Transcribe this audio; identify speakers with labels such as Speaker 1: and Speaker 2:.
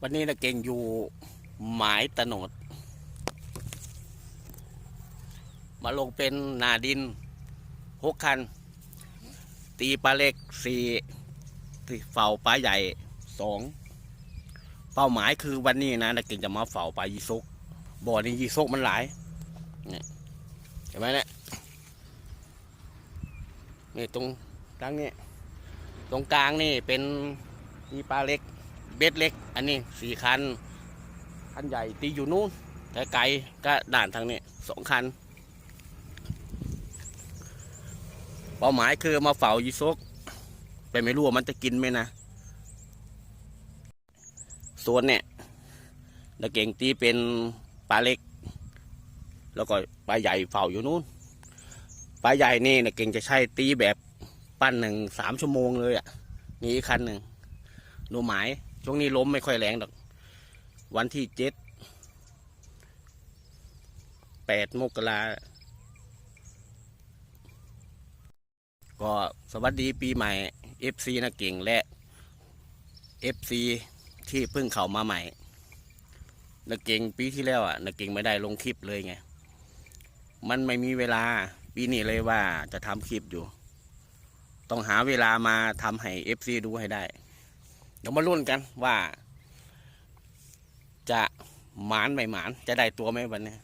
Speaker 1: วันนี้นะเก่งอยู่หมายตโนด มาลงเป็นนาดินหกคัน ตีปลาเล็กสี่ตีเฝ้าปลาใหญ่สองเป้าหมายคือวันนี้นะนะเก่งจะมาเฝ้าปลายีซกบ่อนี้ยีซกมันหลายเนี่ยเห็นไหมเนี่ยนี่ตรงกลางนี่ตรงกลางนี่เป็นมีปลาเล็ก เบ็ดเล็ก อันนี้สี่คัน คันใหญ่ตีอยู่นู้นแต่ไกลก็ด่านทางนี้สองคัน เป้าหมายคือมาเฝ้ายีซกแต่ไม่รู้ว่ามันจะกินไหมนะส่วนเนี่ยตะเก่งตีเป็นปลาเล็ก แล้วก็ปลาใหญ่เฝ้าอยู่นู้นปลาใหญ่นี่นะเก่งจะใช้ตีแบบปั้นหนึ่งสามชั่วโมงเลยอะนี่คันหนึ่งดูหมาย ช่วงนี้ล้มไม่ค่อยแรงดอก วันที่เจ็ดแปดมกราก็สวัสดีปีใหม่ FC นะเก่งและ FC ที่เพิ่งเข้ามาใหม่นะเก่งปีที่แล้วอะนะเก่งไม่ได้ลงคลิปเลยไง มันไม่มีเวลาปีนี้เลยว่าจะทำคลิปอยู่ ต้องหาเวลามาทำให้ FC ดูให้ได้ ดี๋ยวมาลุ้นกันว่า จะหมานไม่หมานจะได้ตัวไหมวันนี้